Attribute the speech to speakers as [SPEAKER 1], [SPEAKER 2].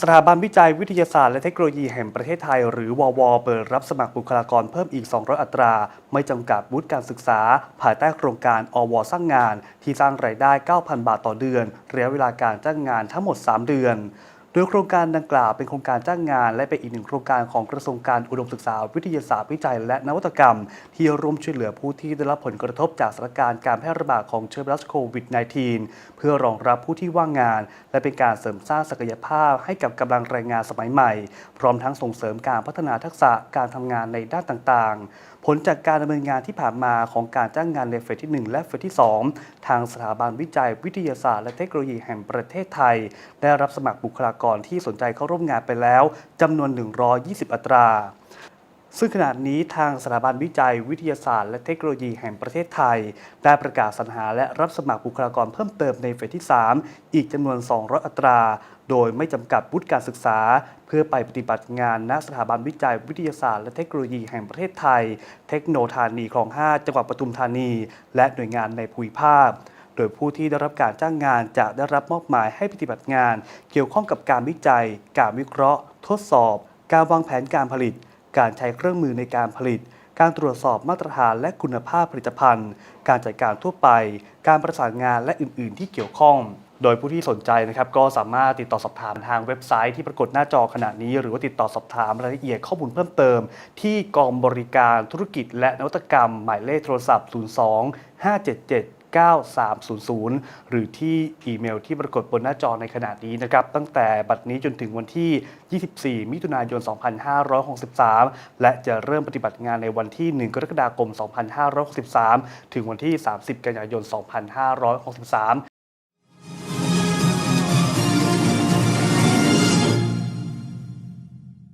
[SPEAKER 1] สถาบันวิจัยวิทยาศาสตร์และเทคโนโลยีแห่งประเทศไทย หรือวว เปิดรับสมัครบุคลากรเพิ่มอีก 200 อัตรา ไม่จำกัดวุฒิการศึกษา ภายใต้โครงการอว สร้างงาน ที่สร้างรายได้ 9,000 บาทต่อเดือนระยะเวลาการจ้างงานทั้งหมด 3 เดือน โดยโครงการดังกล่าวเป็นโครงการจ้างงาน และเป็นอีกหนึ่งโครงการของกระทรวงการอุดมศึกษา วิทยาศาสตร์วิจัย และนวัตกรรม ที่ร่วมช่วยเหลือผู้ที่ได้รับผลกระทบจากสถานการณ์การแพร่ระบาดของเชื้อไวรัสโควิด -19 เพื่อรองรับผู้ที่ว่างงาน และเป็นการเสริมสร้างศักยภาพให้กับกำลังแรงงานสมัยใหม่ พร้อมทั้งส่งเสริมการพัฒนาทักษะการทำงานในด้านต่างๆ ผลจากการดำเนินงานที่ผ่านมาของการจ้างงานในเฟสที่ 1 และเฟสที่ 2 ทางสถาบันวิจัย วิทยาศาสตร์ และเทคโนโลยีแห่งประเทศไทย ได้รับสมัครบุคลากรที่สนใจเข้าร่วมงานไปแล้วจำนวน 120 อัตรา ซึ่งขณะนี้ทางสถาบันวิจัยวิทยาศาสตร์ และเทคโนโลยีแห่งประเทศไทย ได้ประกาศสรรหาและรับสมัครบุคลากรเพิ่มเติมในเฟสที่ 3 อีกจำนวน 200 อัตรา โดยไม่จำกัดวุฒิการศึกษา เพื่อไปปฏิบัติงานณสถาบันวิจัยวิทยาศาสตร์ และเทคโนโลยีแห่งประเทศไทย เทคโนธานีคลอง 5 จังหวัดปทุมธานี และหน่วยงานในภูมิภาค ดยผู้ที่ได้รับการจ้างงานจะได้รับมอบหมายให้ปฏิบัติงาน เกี่ยวข้องกับการวิจัย การวิเคราะห์ ทดสอบ การวางแผนการผลิต การใช้เครื่องมือในการผลิต การตรวจสอบมาตรฐานและคุณภาพผลิตภัณฑ์ การจัดการทั่วไป การประสานงานและอื่น ๆ ที่เกี่ยวข้องโดยผู้ที่สนใจนะครับก็สามารถติดต่อสอบถามทางเว็บไซต์ที่ปรากฏหน้าจอขณะนี้ หรือว่าติดต่อสอบถามรายละเอียดข้อมูลเพิ่มเติม ที่กองบริการธุรกิจและนวัตกรรม หมายเลขโทรศัพท์ 02 577 9300 หรือที่อีเมลที่ปรากฏบนหน้าจอในขณะนี้นะครับ ตั้งแต่บัดนี้จนถึงวันที่ 24 มิถุนายน 2563 และจะเริ่มปฏิบัติงานในวันที่ 1 กรกฎาคม 2563 ถึงวันที่ 30 กันยายน 2563